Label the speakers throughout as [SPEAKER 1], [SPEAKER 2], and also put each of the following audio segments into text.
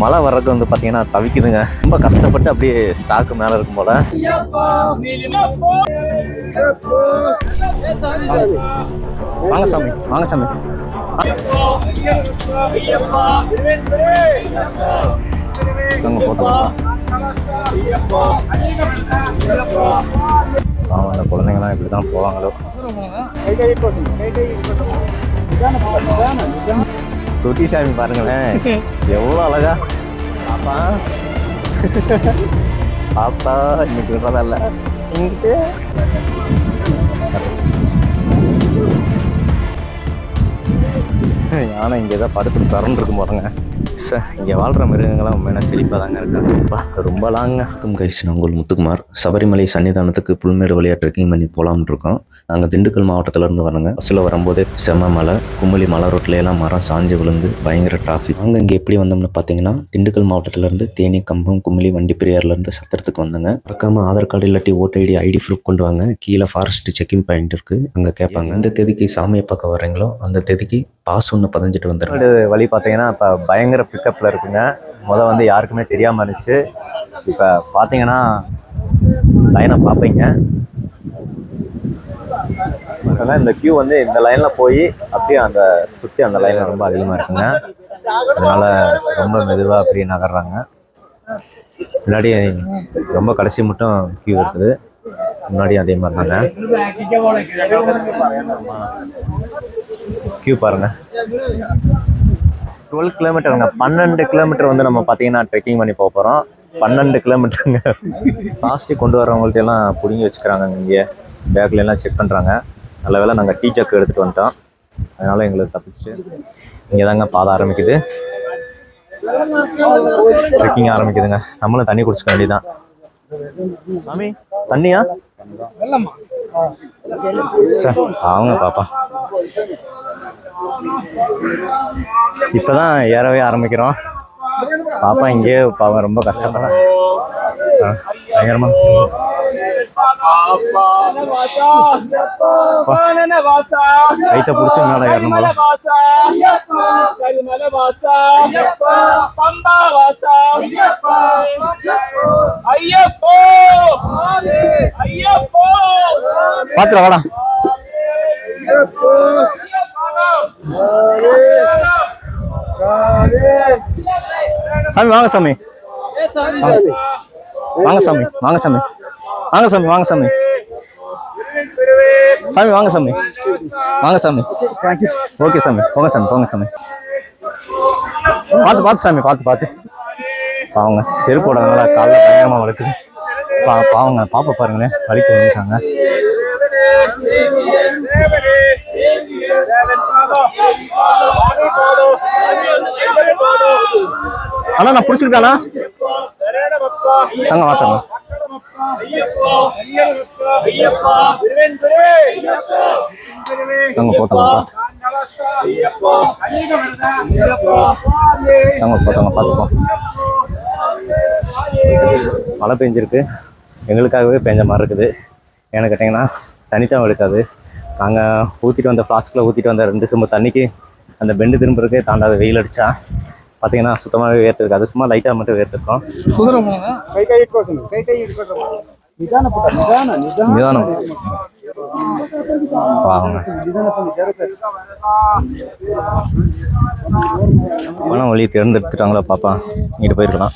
[SPEAKER 1] மழை வர்றதுக்கு வந்து பார்த்தீங்கன்னா தவிக்குதுங்க. ரொம்ப கஷ்டப்பட்டு அப்படியே ஸ்டாக்கு மேலே இருக்கும் போல. வாங்க சாமி வாங்க சாமி. நாங்கள் அந்த குழந்தைங்களாம் இப்படி தான் போவாங்களோ. குட்டி சாமி பாருங்களேன். எவ்வளோ அழகா. பாப்பா பாப்பா இன்னைக்கு விடுறதல்ல இங்கிட்டு. யானை இங்கே தான் படுத்துட்டு திறந்து இருக்கும் சார் இங்கே வாழ்கிற மிருகங்களாம் உண்மையான செழிப்பாக தாங்க இருக்காங்க ரொம்ப லாங்க
[SPEAKER 2] வணக்கம் கைஸ் நான் உங்கள் முத்துக்குமார். சபரிமலை சன்னிதானத்துக்கு புல்மேடு வழியாக ட்ரெக்கிங் பண்ணி போகலாம்னு இருக்கோம். நாங்கள் திண்டுக்கல் மாவட்டத்துல இருந்து வரோங்க பஸ்ஸில் வரும்போதே செம்ம மலை கும்பலி மலை ரோட்லையெல்லாம் மரம் சாஞ்சு விழுந்து பயங்கர டிராஃபிக் நாங்கள் இங்கே எப்படி வந்தோம்னு பார்த்தீங்கன்னா திண்டுக்கல் மாவட்டத்திலேருந்து தேனி கம்பம் கும்பலி வண்டி பெரியார்லேருந்து சத்திரத்துக்கு வந்தோங்க. மறக்காம ஆதார் கார்டு இல்லாட்டி ஓட்டர் ஐடி ஐடி ப்ரூஃப் கொண்டு வாங்க. கீழே ஃபாரஸ்ட் செக்கிங் பாயிண்ட் இருக்குது அங்கே கேட்பாங்க எந்த தேதிக்கு சாமியை பார்க்க வர்றீங்களோ அந்த தேதிக்கு பாஸ் ஒன்று பதிஞ்சிட்டு வந்துடுங்க
[SPEAKER 1] வழி பார்த்தீங்கன்னா இப்போ பயங்கர பிக்கப்பில் இருக்குங்க. முதல் வந்து யாருக்குமே தெரியாமல் இருந்துச்சு. இப்போ பார்த்தீங்கன்னா லைனை பார்ப்பீங்க. ஆனால் இந்த கியூ வந்து இந்த லைனில் போய் அப்படியே அந்த சுற்றி அந்த லைனில் ரொம்ப அதிகமாக இருக்குங்க. அதனால் ரொம்ப மெதுவாக அப்படியே நகர்றாங்க. முன்னாடி ரொம்ப கடைசி மட்டும் கியூ இருக்குது. முன்னாடி அதே மாதிரி தாங்க கியூ பாருங்க. டுவெல் கிலோமீட்டருங்க பன்னெண்டு கிலோமீட்டர் வந்து நம்ம பார்த்தீங்கன்னா ட்ரெக்கிங் பண்ணி போக போகிறோம் பன்னெண்டு கிலோமீட்டருங்க பிளாஸ்டிக் கொண்டு வரவங்கள்ட்ட எல்லாம் பிடுங்கி வச்சுக்கிறாங்க இங்கே. பேக்ல எல்லாம் செக் பண்ணுறாங்க நல்ல வேலை நாங்கள் டீ ஜக்கு எடுத்துகிட்டு வந்துட்டோம். அதனால எங்களுக்கு தப்பிச்சு. இங்கே தாங்க பாதை ஆரம்பிக்குது. ட்ரெக்கிங் ஆரம்பிக்குதுங்க. நம்மளும் தண்ணி குடிச்சுக்க வேண்டியதான் சாமி தண்ணியா? சார் அவங்க பாப்பா. இப்பதான் ஏறவே ஆரம்பிக்கிறோம். பாப்பா இங்கே பாவம் ரொம்ப கஷ்டப்படுறேன் பயங்கரமாக சாமி வாங்க சாமி. வாங்க சாமி வாங்க சாமி. வாங்க சாமி வாங்க சாமி. சாமி வாங்க சாமி. வாங்க சாமி. ஓகே சாமி போங்க சாமி போங்க சாமி. பார்த்து பார்த்து சாமி பார்த்து பார்த்து. பாவங்க செருப்பு போடாதனால காலைல பயங்கரமாக வளர்க்குது பா பாவங்க பாப்பா பாருங்களேன் வலிக்கு வந்துட்டாங்க அண்ணா நான் பிடிச்சிருக்காண்ணா அங்க வாத்தாங்க அங்க போத்தாங்க அங்க போத்தாங்க பார்த்துப்போம் மழை பெஞ்சிருக்கு. எங்களுக்காகவே பெஞ்ச மாதிரி இருக்குது. ஏன்னு கேட்டிங்கன்னா தண்ணி தான் எடுக்காது. நாங்கள் ஊற்றிட்டு வந்த ஃப்ளாஸ்கில் ஊற்றிட்டு வந்த ரெண்டு சும்மா தண்ணிக்கு அந்த பெண்டு திரும்புறதுக்கே தாண்டாத வெயில் அடிச்சா பார்த்தீங்கன்னா சுத்தமாகவே வேர்த்து சும்மா லைட்டாக மட்டும் வேர்த்துருக்கோம். நிதானம் பண வழி திறந்து தேர்ந்தெடுத்துட்டாங்களா பாப்பா? இங்கிட்டு போயிருக்கலாம்.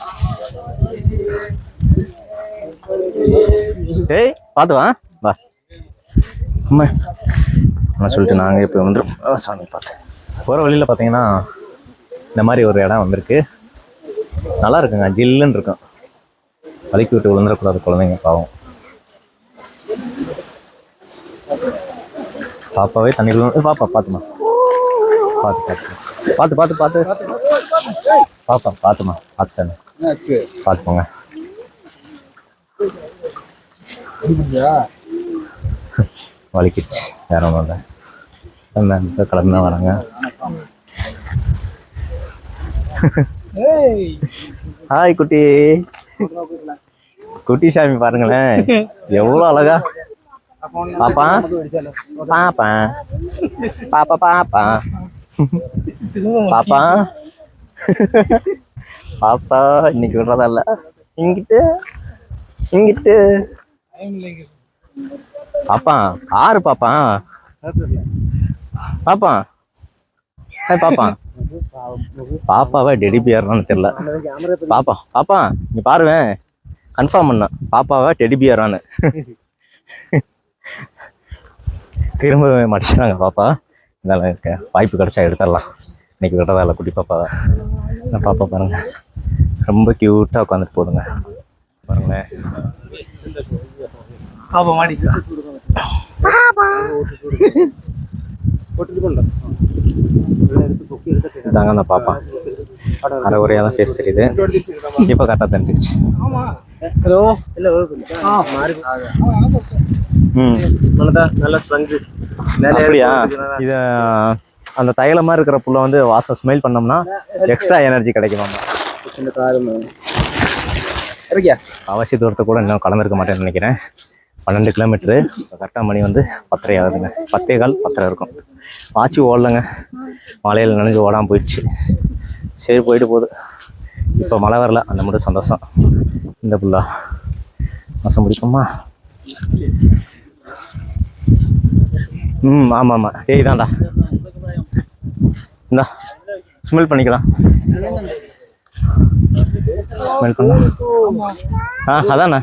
[SPEAKER 1] டேய் பார்த்து வா. வா. அம்மா. சொல்லிட்டு நாங்கள் இப்போ வந்துடும் சாமி பார்த்து போகிற வழியில் பார்த்தீங்கன்னா இந்த மாதிரி ஒரு இடம் வந்திருக்கு. நல்லா இருக்குங்க ஜில்லுன்னு இருக்கும். வலிக்கு விட்டு விழுந்துடக்கூடாது குழந்தைங்க பாவம். பாப்பாவே விழுந்து பாப்பா பார்த்துமா பார்த்து பார்த்து பார்த்து பார்த்து பார்த்து பாப்பா பார்த்துமா பார்த்து சார் பார்த்துப்போங்க வலிக்கிடுச்சு. வேற ஒன்றும் இல்லை. கலந்து தான் வராங்க. ஹாய் குட்டி. குட்டி சாமி பாருங்களேன். எவ்வளோ அழகா. பாப்பா. பாப்பா. பாப்பா பாப்பா. பாப்பா. பாப்பா இன்னைக்கு விடுறதா இல்ல இங்கிட்டு. இங்கிட்டு. பாப்பா ஆறு பாப்பா. பாப்பா. பாப்பா. பாப்பாவா டெடி பியர்னு தெரியல. பாப்பா பாப்பா நீ பாருவேன் கன்ஃபார்ம் பண்ண. பாப்பாவா டெடி பியரான்னு திரும்ப மடிச்சாங்க பாப்பா. இதெல்லாம் இருக்க. வாய்ப்பு கிடைச்சா எடுத்துடலாம். இன்னைக்கு விடுறதா இல்லை குட்டி பாப்பாவை. இந்த பாப்பா பாருங்க. ரொம்ப க்யூட்டாக உட்காந்துட்டு போதுங்க. பாருங்களேன்
[SPEAKER 3] பாப்பா மாடி
[SPEAKER 1] இதாங்க அந்த பாப்பா அரை குறையாக தான் ஃபேஸ் தெரியுது. இப்போ கரெக்டாக தெரிஞ்சிருச்சு.
[SPEAKER 3] ஹலோ. இல்ல
[SPEAKER 1] ம்.
[SPEAKER 3] நல்ல ஸ்ட்ரெங்கு
[SPEAKER 1] அப்படியா? இது அந்த தைலம் மாதிரி இருக்கிற புல்லை வந்து வாசம் ஸ்மெல் பண்ணோம்னா எக்ஸ்ட்ரா எனர்ஜி கிடைக்குமாமா
[SPEAKER 3] இந்த காரணம் இருக்கியா
[SPEAKER 1] அவசிய தூரத்தை கூட இன்னும் கலந்துருக்க மாட்டேன்னு நினைக்கிறேன். பன்னெண்டு கிலோமீட்ரு கரெக்டாக மணி வந்து பத்தரை ஆகுதுங்க. பத்தே கால் பத்தரை இருக்கும். வாட்சி ஓடலைங்க. மலையில் நனைஞ்சு ஓடாமல் போயிடுச்சு. சரி போயிட்டு போகுது. இப்போ மழை வரல. அந்த மட்டும் சந்தோஷம். இந்த புல்லா. மாதம் பிடிக்குமா? ம் ஆமாம் ஆமாம் டேய் தான்டா இந்தா. ஸ்மெல் பண்ணிக்கலாம். ஸ்மெல் பண்ண. ஆ அதாண்ணா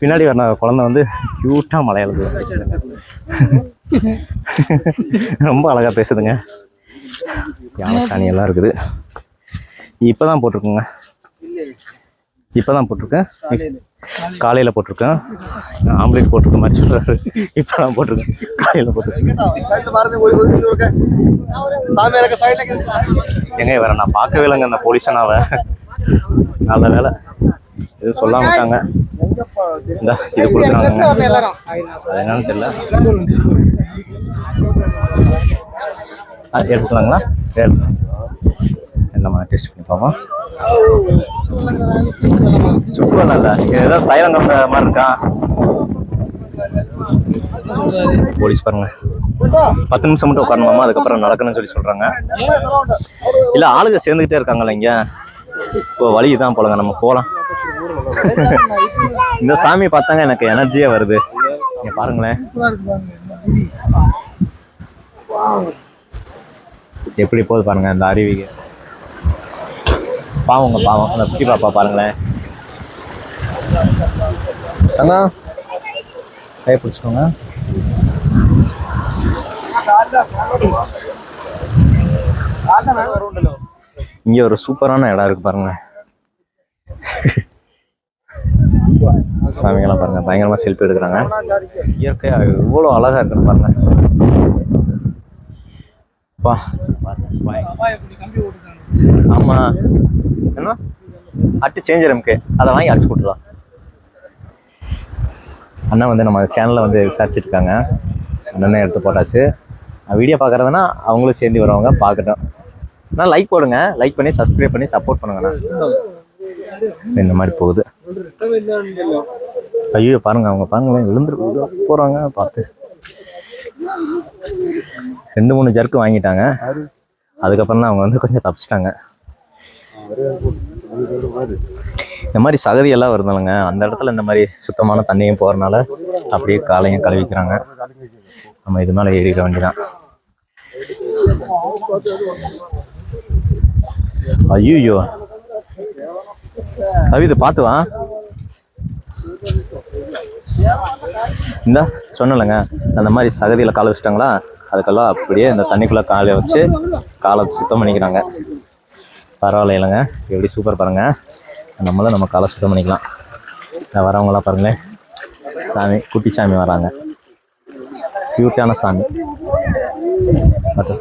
[SPEAKER 1] பின்னாடி வர குழந்தை வந்து க்யூட்டா மலையாளத்துல பேசுதுங்க ரொம்ப அழகா பேசுதுங்க. யானைச்சாணி எல்லாம் இருக்குது. இப்பதான் போட்டிருக்குங்க. இப்பதான் போட்டிருக்கேன். காலையில போட்டிருக்கேன். ஆம்லேட் போட்டிருக்க மாதிரி சொல்றாரு. இப்பதான் போட்டிருக்கேன். காலையில போட்டிருக்கேன். எங்க வேற நான் பார்க்கவே இல்லைங்க அந்த போலீஸனாவ நல்ல வேலை. எதுவும் சொல்லாம இருக்காங்க. இந்த இது கொடுக்குறாங்க. அது என்னன்னு தெரியல. ஆ, எடுத்துக்கலாங்களா என்னம்மா டேஸ்ட் பண்ணி பார்ப்போம். சுற்றுலா இல்லை ஏதோ தைலம் கலந்த மாதிரி இருக்கா? போலீஸ் பாருங்க. பத்து நிமிஷம் மட்டும் உட்காரணுமாமா அதுக்கப்புறம் நடக்கணும்னு சொல்லி சொல்றாங்க. இல்ல ஆளுங்க சேர்ந்துக்கிட்டே இருக்காங்கல்ல இங்க? இப்போ வழி தான் போலங்க. நம்ம போகலாம் இந்த சாமியை பார்த்தாங்க எனக்கு எனர்ஜியாக வருது. நீங்கள் பாருங்களேன். எப்படி போகுது பாருங்க இந்த அருவிக்கு பாவங்க பாவம். அந்த குட்டி பாப்பா பாருங்களேன். அண்ணா. கை பிடிச்சிக்கோங்க. இங்க ஒரு சூப்பரான இடம் இருக்கு பாருங்களேன் சாமிங்கெல்லாம் பாருங்க பயங்கரமா செல்ஃபி எடுக்கிறாங்க. இயற்கையா இவ்வளோ அழகா இருக்குன்னு பாருங்க. பா. ஆமா. என்ன? அட்டு சேஞ்சர் எம்கே அதை வாங்கி அடிச்சு கொடுத்துலாம் அண்ணன் வந்து நம்ம சேனலில் வந்து விசாரிச்சுட்டு இருக்காங்க. அண்ணனே எடுத்து போட்டாச்சு. வீடியோ பார்க்குறதுனா அவங்களும் சேர்ந்து வரவங்க பார்க்கட்டும். ஆனால் லைக் போடுங்க. லைக் பண்ணி சப்ஸ்கிரைப் பண்ணி சப்போர்ட் பண்ணுங்கண்ணா இந்த மாதிரி போகுது. ஐயோ பாருங்க அவங்க பாருங்களேன் விழுந்துரு போகிறாங்க பார்த்து. ரெண்டு மூணு ஜர்க்கு வாங்கிட்டாங்க. அதுக்கப்புறம் தான் அவங்க வந்து கொஞ்சம் தப்பிச்சிட்டாங்க. இந்த மாதிரி சகதி எல்லாம் வருதுலங்க அந்த இடத்துல இந்த மாதிரி சுத்தமான தண்ணியும் போகிறனால அப்படியே காலையும் கழுவிக்கிறாங்க. நம்ம இது மேலே ஏறிட வேண்டியதான் ஐயோ அவி இது பார்த்து வா இந்த சொன்னலங்க அந்த மாதிரி சகதியில் காலை வச்சிட்டாங்களா? அதுக்கெல்லாம் அப்படியே இந்த தண்ணிக்குள்ளே காலை வச்சு காலை சுத்தம் பண்ணிக்கிறாங்க. பரவாயில்ல இல்லைங்க எப்படி சூப்பர் பாருங்கள் நம்மளும் நம்ம காலை சுத்தம் பண்ணிக்கலாம். இந்த வரவங்களாம் பாருங்களேன். சாமி குட்டி சாமி வராங்க. க்யூட்டான சாமி. அது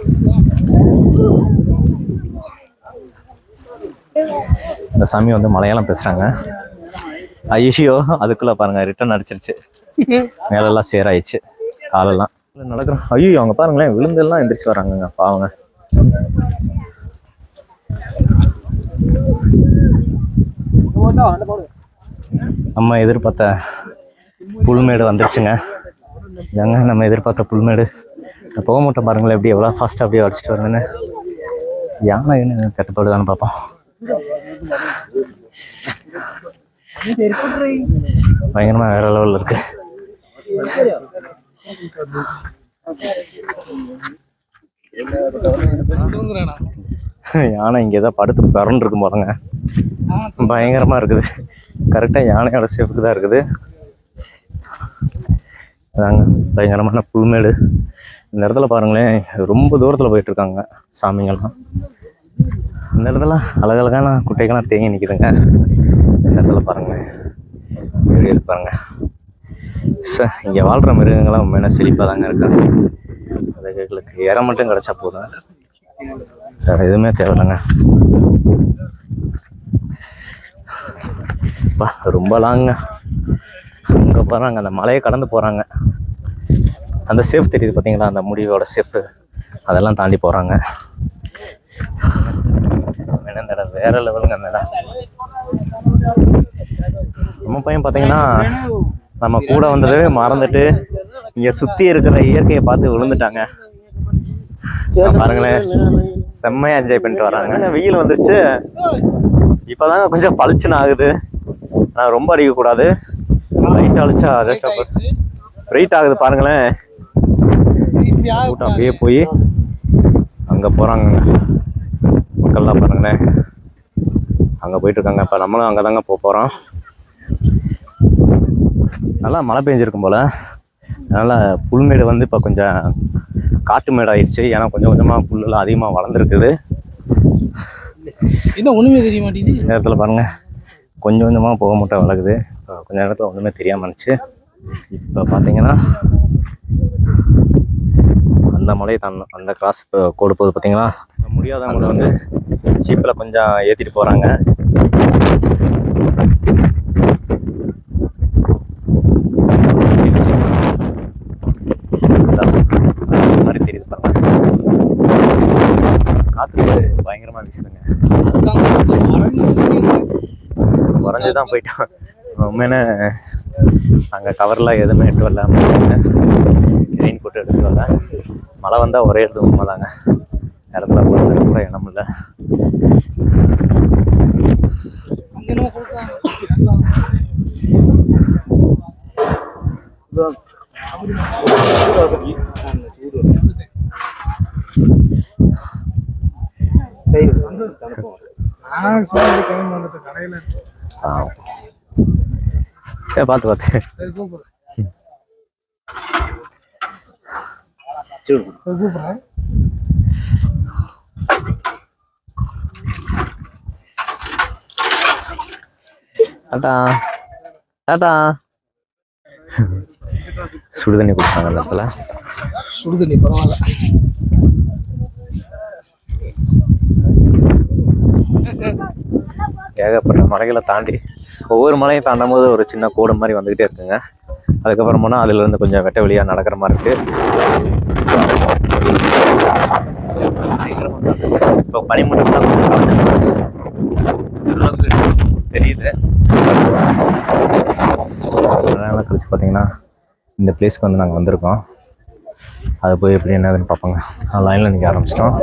[SPEAKER 1] இந்த சாமி வந்து மலையாளம் பேசுறாங்க. ஐயோ அதுக்குள்ள பாருங்க ரிட்டர்ன் அடிச்சிருச்சு. மேலெல்லாம் சேராயிடுச்சு காலெல்லாம். நடக்கிறோம்? ஐயோ அவங்க பாருங்களேன் விழுந்தெல்லாம் எந்திரிச்சு வராங்கங்க பாவங்க. நம்ம எதிர்பார்த்த புல்மேடு வந்துருச்சுங்க. ஏங்க நம்ம எதிர்பார்த்த புல்மேடு. போக மாட்டோம் பாருங்களேன் எப்படி எவ்வளோ ஃபாஸ்ட்டாக அப்படியே அடிச்சிட்டு வருதுன்னு. யானை என்ன கட்டுப்பாடுதான்னு பார்ப்போம். பயங்கரமா வேற லெவல்ல இருக்கு. யானை இங்கே தான் படுத்து பரண்டு இருக்கும் போறேங்க பயங்கரமா இருக்குது. கரெக்டாக யானையோட சேஃப்க்கு தான் இருக்குது. அதாங்க பயங்கரமான புல்மேடு. இந்த இடத்துல பாருங்களேன் ரொம்ப தூரத்தில் போயிட்டு இருக்காங்க சாமிங்கெல்லாம் இந்த இடத்துல அழகழகான குட்டைகள்லாம் தேங்கி நிற்கிதுங்க இந்த இடத்துல பாருங்களேன் எப்படி இருக்கு பாருங்க. இங்கே வாழ்கிற மிருகங்கள்லாம் உண்மையான செழிப்பாக தாங்க இருக்காங்க அதுகளுக்கு இறை மட்டும் கிடச்சா போதும். வேறு எதுவுமே தேவையில்லைங்க. அப்பா, ரொம்ப லாங்க அங்கே போகிறாங்க அந்த மலையை கடந்து போகிறாங்க அந்த சேஃப் தெரியுது பார்த்தீங்களா அந்த முடிவோட சேஃப் அதெல்லாம் தாண்டி போகிறாங்க இந்த இடம் வேற லெவலுங்க அந்த இடம் நம்ம பையன் பார்த்தீங்கன்னா நம்ம கூட வந்ததே மறந்துட்டு இங்கே சுற்றி இருக்கிற இயற்கையை பார்த்து விழுந்துட்டாங்க. நான் பாருங்களேன். செம்மையா என்ஜாய் பண்ணிட்டு வராங்க. வெயில் வந்துருச்சு. இப்போதாங்க கொஞ்சம் பளிச்சுன்னு ஆகுது. ஆனால் ரொம்ப அடிக்கக்கூடாது. லைட் அழிச்சா ரைட் ஆகுது பாருங்களேன். கூட்டம் அப்படியே போய் அங்கே போகிறாங்க மக்கள்லாம் பாருங்களேன் அங்கே போயிட்டு இருக்காங்க இப்போ நம்மளும் அங்கே தாங்க போக போகிறோம் நல்லா மழை பெஞ்சிருக்கும் போல். அதனால் புல்மேடு வந்து இப்போ கொஞ்சம் காட்டு மேடு ஆயிடுச்சு ஏன்னா கொஞ்சம் கொஞ்சமாக புல்லெல்லாம் அதிகமாக வளர்ந்துருக்குது.
[SPEAKER 3] என்ன ஒண்ணுமே தெரிய மாட்டேங்குது.
[SPEAKER 1] நேரத்தில் பாருங்கள் கொஞ்சம் கொஞ்சமாக புகை மூட்டை வளருது. இப்போ கொஞ்ச நேரத்தில் ஒன்றுமே தெரியாமல் இருந்துச்சு. இப்போ பார்த்தீங்கன்னா அந்த மலையை தான் அந்த கிராஸ் கோடு போகுது பார்த்தீங்களா? முடியாதவங்களை வந்து ஜீப்பில் கொஞ்சம் ஏற்றிட்டு போகிறாங்க காற்று பயங்கரமாக வீசுதுங்க. உறைஞ்சி தான் போயிட்டோம். உண்மையான அங்கே கவர்லாம் எதுவுமே எடுத்து வரல ரெயின் கோட் எடுத்து வரல மழை வந்தால் ஒரே இது உண்மை தாங்க இடத்துல போகிறது கூட இடம் இல்லை. ஏ பார்த்து பார்த்து
[SPEAKER 4] கூப்பிட்றேன்
[SPEAKER 1] டாட்டா டாட்டா சுடு தண்ணி குடிச்சாங்க அந்த இடத்துல.
[SPEAKER 3] சுடு தண்ணி பரவாயில்ல.
[SPEAKER 1] ஏகப்பட்ட மலைகளை தாண்டி ஒவ்வொரு மலையும் தாண்டும் போது ஒரு சின்ன கூடம் மாதிரி வந்துக்கிட்டே இருக்குங்க. அதுக்கப்புறம் போனால் அதுலேருந்து கொஞ்சம் வெட்ட வெளியாக நடக்கிற மாதிரி இருக்கு. இப்போ பனிமூட்டம் அளவுக்கு தெரியுது. நாள் கழிச்சு பார்த்தீங்கன்னா இந்த பிளேஸ்க்கு வந்து நாங்கள் வந்திருக்கோம். அது போய் எப்படி என்னதுன்னு பார்ப்போங்க. நான் லைனில் நிற்க ஆரம்பிச்சிட்டோம்.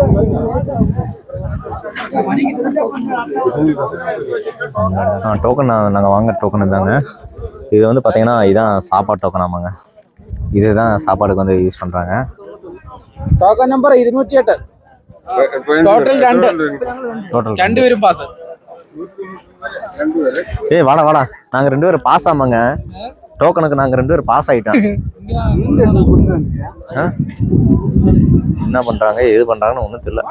[SPEAKER 1] ஆ டோக்கன் நாங்கள் வாங்க டோக்கன் இருந்தாங்க இது வந்து பார்த்தீங்கன்னா இதுதான் சாப்பாடு டோக்கன் ஆமாங்க. இதுதான் சாப்பாடுக்கு வந்து யூஸ் பண்ணுறாங்க
[SPEAKER 3] டோக்கன் நம்பர் இருநூற்றி எட்டு. ടോട്ടൽ രണ്ട്
[SPEAKER 1] டோட்டல்
[SPEAKER 3] രണ്ടുപേരും പാസ്
[SPEAKER 1] ஏய் வாடா வாடா நாங்கள் ரெண்டு பேரும் பாஸ் ஆமாங்க டோக்கனுக்கு நாங்கள் ரெண்டு பேரும் பாஸ் ஆகிட்டோம் ஆ? என்ன பண்ணுறாங்க எது பண்ணுறாங்கன்னு ஒன்றும் தெரியல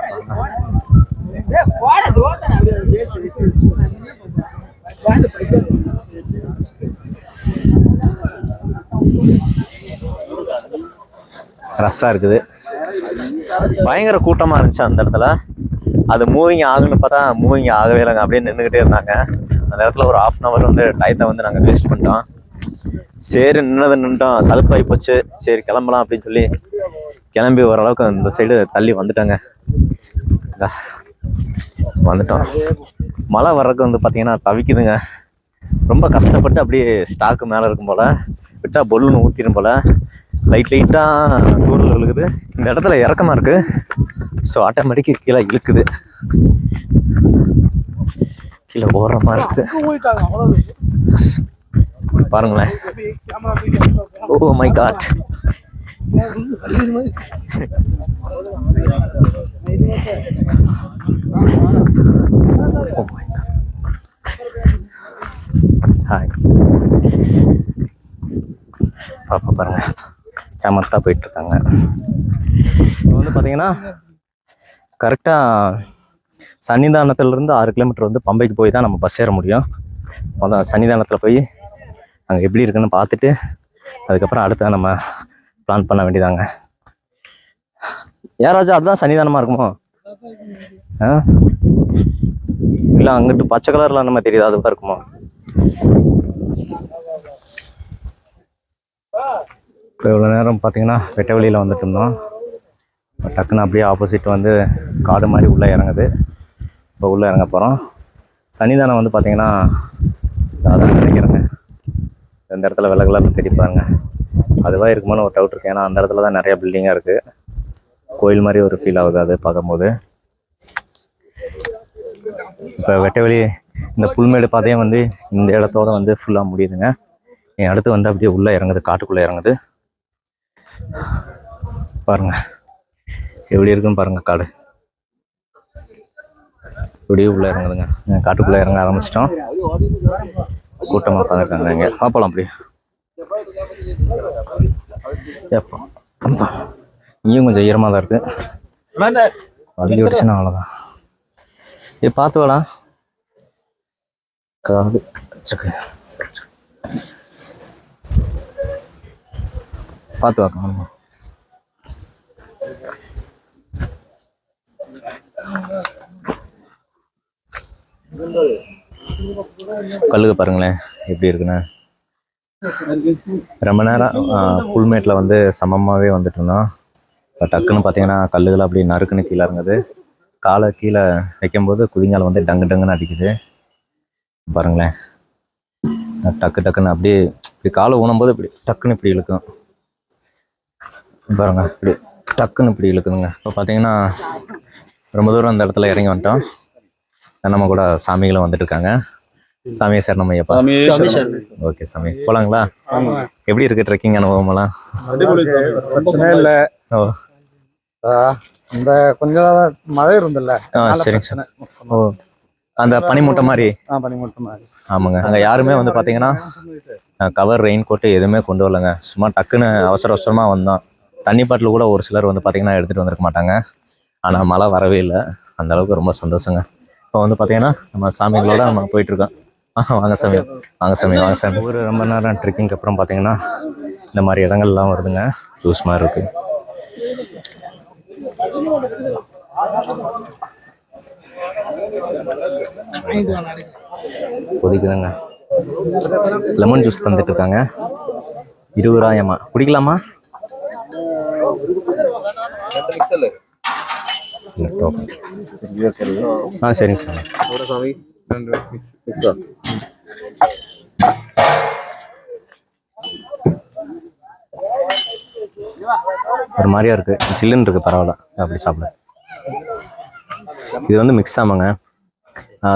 [SPEAKER 1] ரஸ்ஸாக இருக்குது பயங்கர கூட்டமாக இருந்துச்சு அந்த இடத்துல. அது மூவிங் ஆகுன்னு பார்த்தா மூவிங் ஆகவே இல்லைங்க. அப்படியே நின்றுக்கிட்டே இருந்தாங்க. அந்த இடத்துல ஒரு ஆஃப் அன் ஹவர் வந்து டயத்தை வந்து நாங்கள் வேஸ்ட் பண்ணிட்டோம். சரி நின்னது நின்றுட்டோம் சலுப்பாகி போச்சு. சரி கிளம்பலாம் அப்படின்னு சொல்லி கிளம்பி ஓரளவுக்கு அந்த சைடு தள்ளி வந்துட்டோங்க. வந்துட்டோம். மழை வர்றதுக்கு வந்து பார்த்தீங்கன்னா தவிக்குதுங்க. ரொம்ப கஷ்டப்பட்டு அப்படியே ஸ்டாக்கு மேலே இருக்கும் போல். விட்டால் பொல்லுன்னு ஊற்றிடும் போல். லைட் லைட்டாக தூரல் விழுகுது. இந்த இடத்துல இறக்கமாக இருக்குது ஸோ ஆட்டோமேட்டிக்காக கீழே இழுக்குது. கீழே ஓடுற மாதிரி இருக்கு.
[SPEAKER 3] போயிட்டாங்க அவ்வளவு
[SPEAKER 1] பாருங்களேன். ஓ my god oh my god hi பாப்பா பாருங்க. சமர்த்தாக போயிட்டுருக்காங்க. இப்போ வந்து பார்த்தீங்கன்னா கரெக்டாக சன்னிதானத்துலேருந்து ஆறு கிலோமீட்டர் வந்து பம்பைக்கு போய் தான் நம்ம பஸ் ஏற முடியும். அதான் சன்னிதானத்தில் போய் அங்கே எப்படி இருக்குன்னு பார்த்துட்டு அதுக்கப்புறம் அடுத்த நம்ம பிளான் பண்ண வேண்டியதாங்க. யாராச்சும் அதுதான் சன்னிதானமாக இருக்குமோ? ஆ? இல்லை அங்கிட்டு பச்சை கலரில் நம்ம தெரியுது அதுவாக இருக்குமோ? இப்போ இவ்வளோ நேரம் பார்த்தீங்கன்னா வெட்ட வெளியில் வந்துட்டு இருந்தோம். டக்குன்னு அப்படியே ஆப்போசிட் வந்து காடு மாதிரி உள்ளே இறங்குது. இப்போ உள்ளே இறங்க போகிறோம். சன்னிதானம் வந்து பார்த்தீங்கன்னா அதான் நினைக்கிறேங்க இந்த இடத்துல வெள்ளை கலர்னு பாருங்க. அதுவாக இருக்குமான்னு ஒரு டவுட் இருக்கு. ஏன்னா அந்த இடத்துல தான் நிறையா பில்டிங்காக இருக்குது கோயில் மாதிரி ஒரு ஃபீல் ஆகுது அது பார்க்கும்போது. இப்போ வெட்டவெளி இந்த புல்மேடு பாதையும் வந்து இந்த இடத்தோட வந்து ஃபுல்லாக முடியுதுங்க. என் அடுத்து வந்து அப்படியே உள்ளே இறங்குது காட்டுக்குள்ளே இறங்குது. பாருங்க. எப்படி இருக்குன்னு பாருங்க காடு. இப்படியே உள்ளே இறங்குதுங்க. காட்டுக்குள்ள காட்டுக்குள்ளே இறங்க ஆரம்பிச்சிட்டோம். கூட்டமாக உட்காந்துருக்காங்க இங்கே. பார்ப்பலாம் அப்படி. இங்கேயும் கொஞ்சம் ஈரமாக தான் இருக்கு. வள்ளி விடுச்சுன்னா அவ்வளோதான் ஏ பார்த்து வேலாம் காது சக்கு. பார்த்து வாக்கா ஆமா. பாருங்களேன் எப்படி இருக்குன்னு. ரொம்ப நேரம் புல்மேட்டில் வந்து சமமாகவே வந்துட்டு இருந்தோம். இப்போ டக்குன்னு பார்த்தீங்கன்னா கல்லுகள் அப்படி நறுக்குன்னு கீழே இருந்தது காலை கீழே வைக்கும்போது குதிங்கால் வந்து டங்கு டங்குன்னு அடிக்குது. பாருங்களேன். டக்கு டக்குன்னு அப்படியே இப்படி காலை ஊனும்போது இப்படி டக்குன்னு இப்படி இழுக்கும். பாருங்க இப்படி டக்குன்னு இப்படி இழுக்குதுங்க. இப்போ பார்த்தீங்கன்னா ரொம்ப தூரம் அந்த இடத்துல இறங்கி வந்துட்டோம். நம்ம கூட சாமிகளும் வந்துட்டு இருக்காங்க. சாமியை சார் நம்ம ஐயப்பா ஓகே சாமி. போலாங்களா? எப்படி இருக்கு ட்ரெக்கிங் அனுபவமெல்லாம்?
[SPEAKER 4] பிரச்சனை இல்ல.
[SPEAKER 1] ஓ.
[SPEAKER 4] ஆ, இந்த கொஞ்சம் மழை இருந்தல்ல
[SPEAKER 1] ஆ சரிங்க சார். ஓ அந்த பனிமூட்டை மாதிரி?
[SPEAKER 4] மட்டும் மாதிரி.
[SPEAKER 1] ஆமாங்க. அங்கே யாருமே வந்து பார்த்தீங்கன்னா கவர் ரெயின் கோட்டு எதுவுமே கொண்டு வரலங்க. சும்மா டக்குன்னு அவசர அவசரமாக வந்தோம். தண்ணி பாட்டில் கூட ஒரு சிலர் வந்து பார்த்திங்கன்னா எடுத்துகிட்டு வந்திருக்க மாட்டாங்க. ஆனால் மழை வரவே இல்லை. அந்த அளவுக்கு ரொம்ப சந்தோஷங்க. இப்போ வந்து பார்த்தீங்கன்னா நம்ம சாமிகளோட நம்ம போயிட்டுருக்கோம். ஆ, வாங்க சாமி. வாங்க சாமி வாங்க சாமி. ஒரு ரொம்ப நேரம் ட்ரெக்கிங்க்கு அப்புறம் பார்த்தீங்கன்னா இந்த மாதிரி இடங்கள்லாம் வருதுங்க. ஜூஸ் மாதிரி இருக்குது கொதிக்குதுங்க. லெமன் ஜூஸ் தந்துட்டு இருக்காங்க. இருபது ரூபாயம்மா. குடிக்கலாமா? ஆ சரிங்க சார். ஒரு மாதிரியா இருக்கு. சில்லுன்னு இருக்கு பரவாயில்ல. அப்படி சாப்பிட. இது வந்து மிக்ஸ் ஆமாங்க.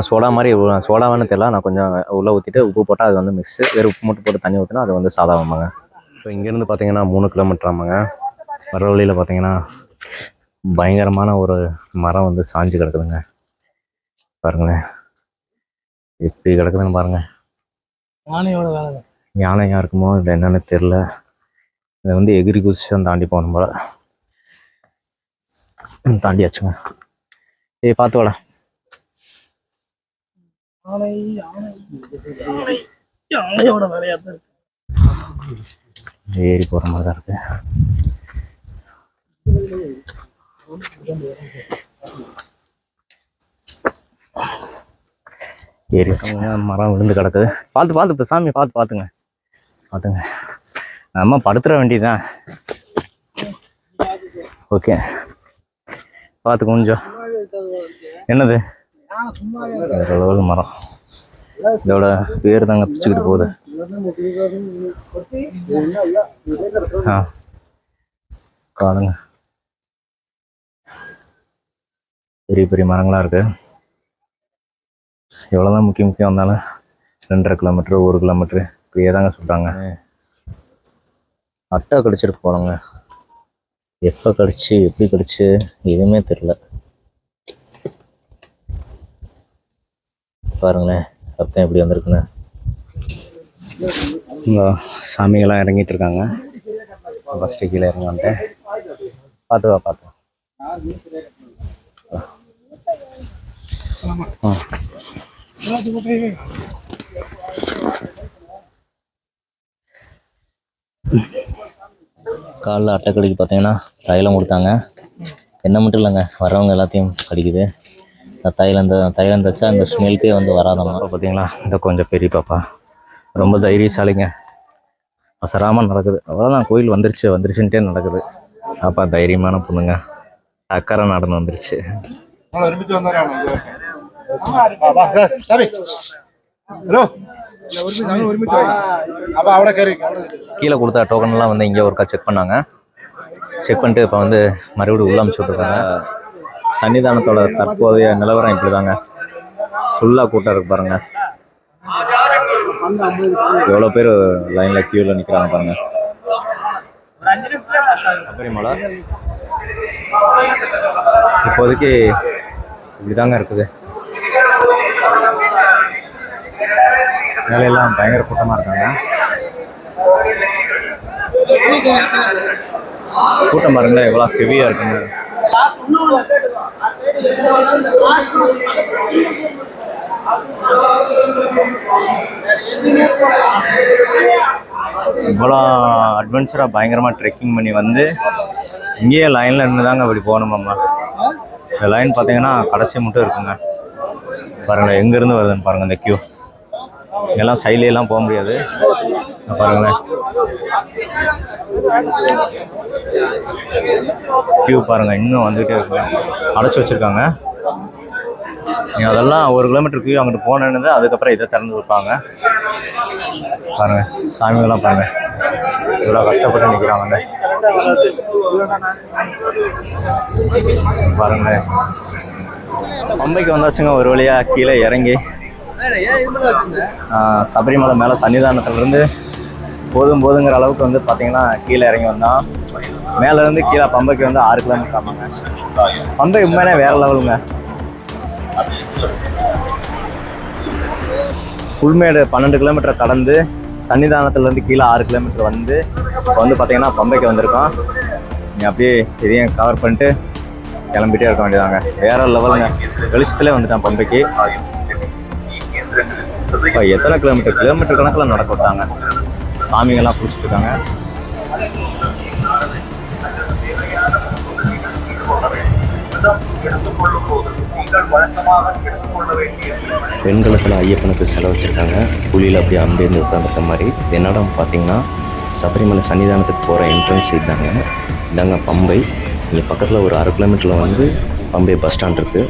[SPEAKER 1] சோடா மாதிரி சோடாவான்னு தெரியல. நான் கொஞ்சம் உள்ளே ஊற்றிட்டு உப்பு போட்டால் அது வந்து மிக்ஸு வேறு உப்பு மட்டும் போட்டு தண்ணி ஊற்றினா அது வந்து சாதாவாமாங்க இப்போ இங்கேருந்து பார்த்தீங்கன்னா மூணு கிலோமீட்டர் ஆமாங்க. வர வழியில் பார்த்தீங்கன்னா பயங்கரமான ஒரு மரம் வந்து சாஞ்சு கிடக்குதுங்க. பாருங்களேன். எப்படி கிடக்குதுன்னு பாருங்க.
[SPEAKER 3] யானையோட வேலை.
[SPEAKER 1] யானையாக இருக்குமோ இல்லை என்னன்னு தெரில இதை வந்து எகிரி குதிச்சு தான் தாண்டி போகணும் போல. தாண்டியாச்சுங்க. ஏய் பார்த்து வாடா. ஏறி போகிற மாதிரி தான் இருக்கு. ஏறி மரம் விழுந்து கிடக்குது. பார்த்து பார்த்து இப்போ சாமி பார்த்து பார்த்துங்க. பார்த்துங்க. நம்ம படுத்துற வேண்டியதுதான். ஓகே. பார்த்து கொஞ்சம். என்னது? வேற லெவல் மரம். இதோட பேர் தாங்க பிச்சுக்கிட்டு போகுது. ஆ. காணுங்க. பெரிய பெரிய மரங்களாக இருக்குது எவ்வளோதான் முக்கியம் முக்கியம் வந்தாலும் ரெண்டரை கிலோமீட்டர் ஒரு கிலோமீட்ரு இப்படியே தாங்க சொல்கிறாங்க அட்டை கடிச்சிட்டு போனோங்க எப்போ கடிச்சு எப்படி கடிச்சு எதுவுமே தெரில பாருங்களேன் ரத்தம் எப்படி வந்திருக்குன்னு. சாமிகள்லாம் இறங்கிட்டு இருக்காங்க ஃபஸ்ட்டு கீழே இறங்க வந்துட்டேன். பார்த்து வா பார்த்து காலில் அட்டை கடிக்கு பார்த்தீங்கன்னா தைலம் கொடுத்தாங்க. என்ன மட்டும் இல்லைங்க வரவங்க எல்லாத்தையும் கடிக்குது. தைலம் தைலம் தச்சா இந்த ஸ்மெல்க்கே வந்து வராதம்மா. பார்த்தீங்களா இந்த கொஞ்சம் பெரிய பாப்பா. ரொம்ப தைரியசாலிங்க. அவசராமல் நடக்குது. அவ்வளோதான் கோயில் வந்துருச்சு வந்துருச்சுன்ட்டே நடக்குது. பாப்பா தைரியமான பொண்ணுங்க. அக்கறை நடந்து வந்துருச்சு. கீழே கொடுத்த டோக்கன்லாம் வந்து இங்கே ஒருக்கா செக் பண்ணாங்க. செக் பண்ணிட்டு இப்போ வந்து மறுபடியும் உள்ள அமைச்சுட்ருக்காங்க சன்னிதானத்தோட தற்போதைய நிலவரம் இப்படி தாங்க ஃபுல்லாக கூட்டம் இருக்கு பாருங்க. எவ்வளோ பேர் லைனில் க்யூவில் நிற்கிறாங்க பாருங்க. இப்போதைக்கு இப்படி தாங்க இருக்குது. வேலையெல்லாம் பயங்கர கூட்டமாக இருக்காங்க. கூட்டம் பாருங்க எவ்வளோ ஹெவியாக இருக்குங்க. இவ்வளோ அட்வென்ச்சராக பயங்கரமாக ட்ரெக்கிங் பண்ணி வந்து இங்கேயே லைனில் இருந்து தாங்க அப்படி போகணுமாம்மா இந்த லைன் பார்த்தீங்கன்னா கடைசி மட்டும் இருக்குங்க. பாருங்களேன் எங்கேருந்து வருதுன்னு பாருங்கள் இந்த க்யூ இங்கெல்லாம் சைலையெல்லாம் போக முடியாது. பாருங்களேன் க்யூ பாருங்கள் இன்னும் வந்துகிட்டே இருக்கலாம் அடைச்சி வச்சுருக்காங்க. நீங்கள் அதெல்லாம் ஒரு கிலோமீட்டர் க்யூ அங்கிட்டு போனேன்னு அதுக்கப்புறம் இதை திறந்து வைப்பாங்க. பாருங்கள் சாமிகள்லாம் பாருங்கள் இவ்வளோ கஷ்டப்பட்டு நிற்கிறாங்க பாருங்களேன் பம்பைக்கு வந்தாச்சுங்க ஒரு வழியாக கீழே இறங்கி. சபரிமலை மேலே சன்னிதானத்துலேருந்து போதும் போதுங்கிற அளவுக்கு வந்து பார்த்தீங்கன்னா கீழே இறங்கி வந்தோம் மேலே இருந்து கீழே பம்பைக்கு வந்து ஆறு கிலோமீட்டர் ஆமாங்க. பம்பை உண்மையான வேற லெவலுங்க புல்மேடு பன்னெண்டு கிலோமீட்டர் கடந்து சன்னிதானத்துலேருந்து கீழே ஆறு கிலோமீட்டர் வந்து இப்போ வந்து பார்த்தீங்கன்னா பம்பைக்கு வந்திருக்கோம். நீ அப்படியே இதையும் கவர் பண்ணிட்டு கிளம்பிட்டே இருக்க வேண்டியதாங்க வேற லெவலுங்க வெளிச்சத்துலேயே வந்துட்டான் பம்பைக்கு. எத்தனை கிலோமீட்டர் கிலோமீட்டர் கணக்கில் நடக்க விட்டாங்க? சாமிங்கெல்லாம் பிடிச்சிட்டு இருக்காங்க
[SPEAKER 2] வெண்கலத்தில் ஐயப்பனுக்கு செலவு வச்சுருக்காங்க. புலியில் அப்படியே அம்பேந்து உட்காந்துருக்க மாதிரி. என்னடம் பார்த்தீங்கன்னா சபரிமலை சன்னிதானத்துக்கு போகிற என்ட்ரன்ஸ் இதுதாங்க. இதாங்க பம்பை. இங்கே பக்கத்தில் ஒரு அரை கிலோமீட்டரில் வந்து பம்பை பஸ் ஸ்டாண்ட் இருக்குது